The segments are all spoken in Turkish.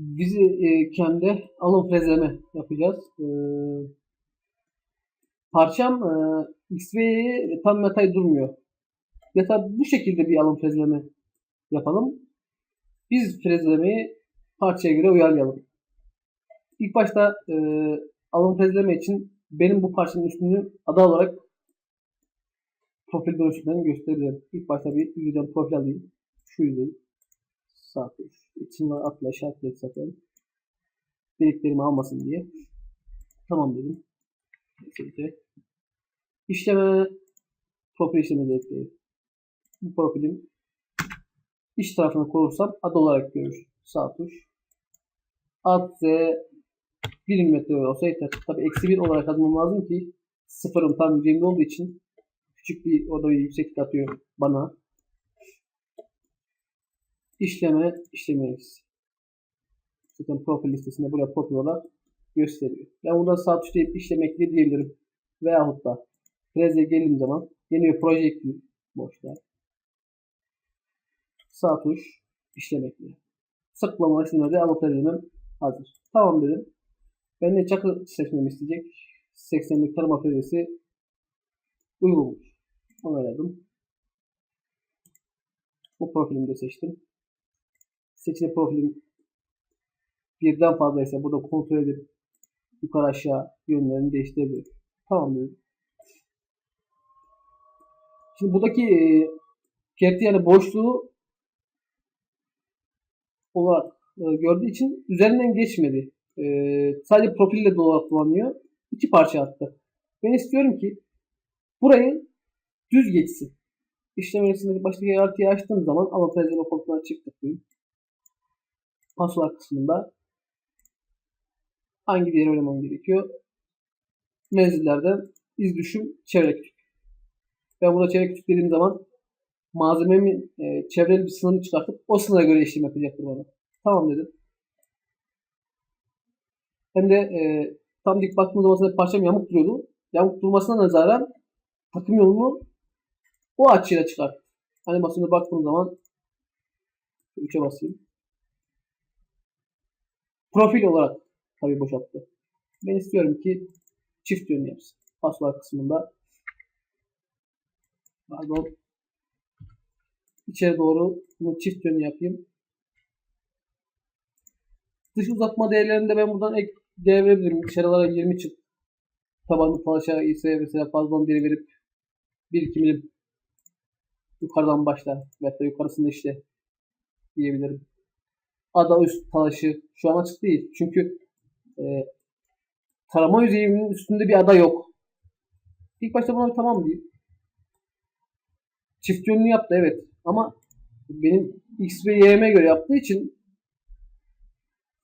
Bizi e, kemde alım frezleme yapacağız. E, parçam e, X ve tam metay durmuyor. Ya da bu şekilde bir alım frezleme yapalım. Biz frezlemeyi parçaya göre uyarlayalım. İlk başta e, alım frezleme için benim bu parçanın üstünü ada olarak profil dönüşümlerini göstereceğim. İlk başta bir yüzden profil alayım. Şu yüzeyi. Sağ tuş. İçinden atla işaretleri satalım. Deliklerimi almasın diye. Tamam dedim. Kesinlikle. İşleme profil işleme ekleyelim. Bu profilin iç tarafını korursam ad olarak görür. Sağ tuş. Ad Z 1 metre olsa yeter. Tabi eksi 1 olarak yazmam lazım ki sıfırım tam yüzeyimde olduğu için küçük bir orada bir yükseklik atıyor bana. İşleme, işlemeyiz. Zaten profil listesinde buraya profil olarak gösteriyor. Ben burada tuş deyip işlemekle diyebilirim. Veyahut da Frez'e geldiğim zaman yeni bir proje ekleyeyim boşluğa. Sağ tuş işlemekle. Sıklama işlemleri ama Frez'im hazır. Tamam dedim. Ben de çakı seçmemi isteyecek. 80'lik tarama frezi uygunmuş. Onayladım. Bu profilimi de seçtim. Seçili profilim birden fazlaysa burada kontrol edip yukarı aşağı yönlerini değiştirebilir. Tamam dedim. Şimdi buradaki e, yani boşluğu olarak e, gördüğü için üzerinden geçmedi. E, sadece profille olarak kullanıyor. İki parça attı. Ben istiyorum ki burayı düz geçsin. İşlem yöneticisindeki baştaki artıyı açtığım zaman ama prezileme kontrolüne çift Password kısmında hangi değeri oynamam gerekiyor? Menzillerden iz düşüm çevre küçük. Ben burada çevre küçük dediğim zaman malzememin e, çevreli bir sınırını çıkartıp o sınıra göre işlem yapacaktır bana. Tamam dedim. Hem de e, tam dik baktığım zaman parçam yamuk duruyordu. Yamuk durmasına nazaran takım yolunu o açıyla çıkart. Animasyona baktığım zaman 3'e basayım. Profil olarak tabi boşalttı. Ben istiyorum ki çift yön yapsın. Password kısmında pardon içeri doğru bunu çift yön yapayım. Dış uzatma değerlerinde ben buradan ek değer verebilirim. Dışarılara 20 çık. Tabanlı talaşa ise mesela fazla biri verip 1-2 milim yukarıdan başla. Veyahut da yukarısında işte diyebilirim. Ada üst talaşı şu an açık değil. Çünkü e, tarama yüzeyinin üstünde bir ada yok. İlk başta buna bir tamam diyeyim. Çift yönlü yaptı evet. Ama benim X ve Y'me göre yaptığı için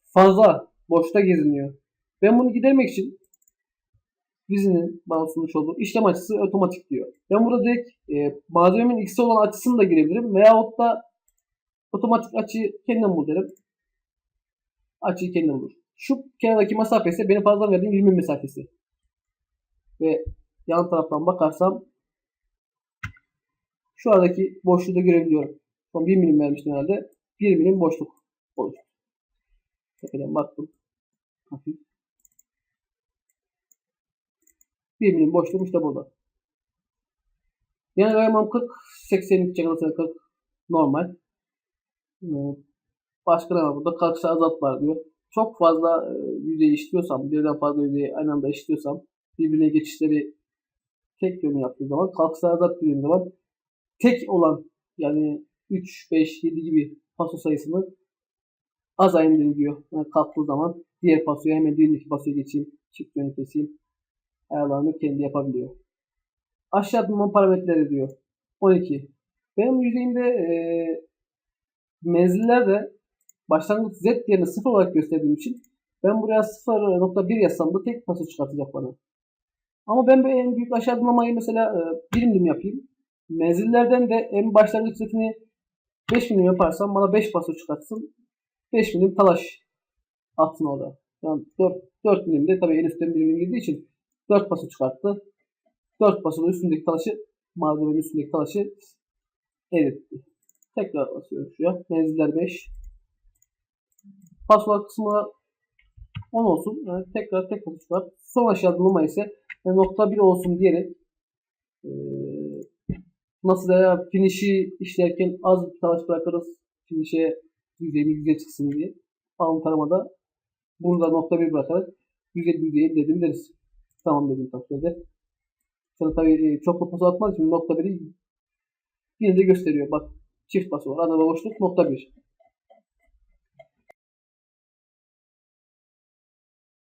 fazla boşta geziniyor. Ben bunu gidermek için dizinin bana sunmuş olduğu işlem açısı otomatik diyor. Ben burada direkt e, malzememin x'e olan açısını da girebilirim. Veyahut da otomatik açıyı kendim bul derim. Açıyı kendim bul. Şu kenardaki mesafe ise benim fazla verdiğim 20 mesafesi. Ve yan taraftan bakarsam şu aradaki boşluğu da görebiliyorum. Son 1 milim vermiştim herhalde. 1 milim boşluk oluştu. Tepeden baktım. Hafif. 1 milim boşluğum işte burada. Yani kayamam 40, 80 çakalasına 40 normal. Başka ne var burada? Kalkışa azalt var diyor. Çok fazla e, yüzey işliyorsam, birden fazla yüzeyi aynı anda işliyorsam, birbirine geçişleri tek yönü yaptığı zaman, kalkışa azalt dediğim zaman tek olan yani 3, 5, 7 gibi paso sayısını az indirgiyor. Yani kalktığı zaman diğer pasoya hemen diğerindeki pasoya geçeyim, çift yönü keseyim. Ayarlarını kendi yapabiliyor. Aşağı atma parametreleri diyor. 12. Benim yüzeyimde e, menziller başlangıç z yerine 0 olarak gösterdiğim için ben buraya 0.1 yazsam da tek paso çıkartacak bana. Ama ben böyle en büyük aşağı atmamayı mesela e, 1 milim yapayım. Menzillerden de en başlangıç setini 5 milim yaparsam bana 5 paso çıkartsın. 5 milim talaş atsın orada. Yani 4, 4 milim de tabii en üstten 1 milim girdiği için 4 paso çıkarttı. 4 paso üstündeki talaşı malzemenin üstündeki talaşı eritti. Tekrar basıyorum şuraya. Menziller 5. Password kısmına 10 olsun. Yani tekrar tek atış. Son aşağıda numara ise e, nokta 1 olsun diyerek e, nasıl ya finish'i işlerken az bir talaş bırakırız. Finish'e yüzeyini yüzeye çıksın diye. Alın taramada bunu da nokta 1 bırakarak yüzey yüzeye dedim deriz. Tamam dedim takdirde. Sonra tabii e, çok poposu atmaz için nokta 1'i yine de gösteriyor. Bak çift bası var. Arada boşluk nokta 1.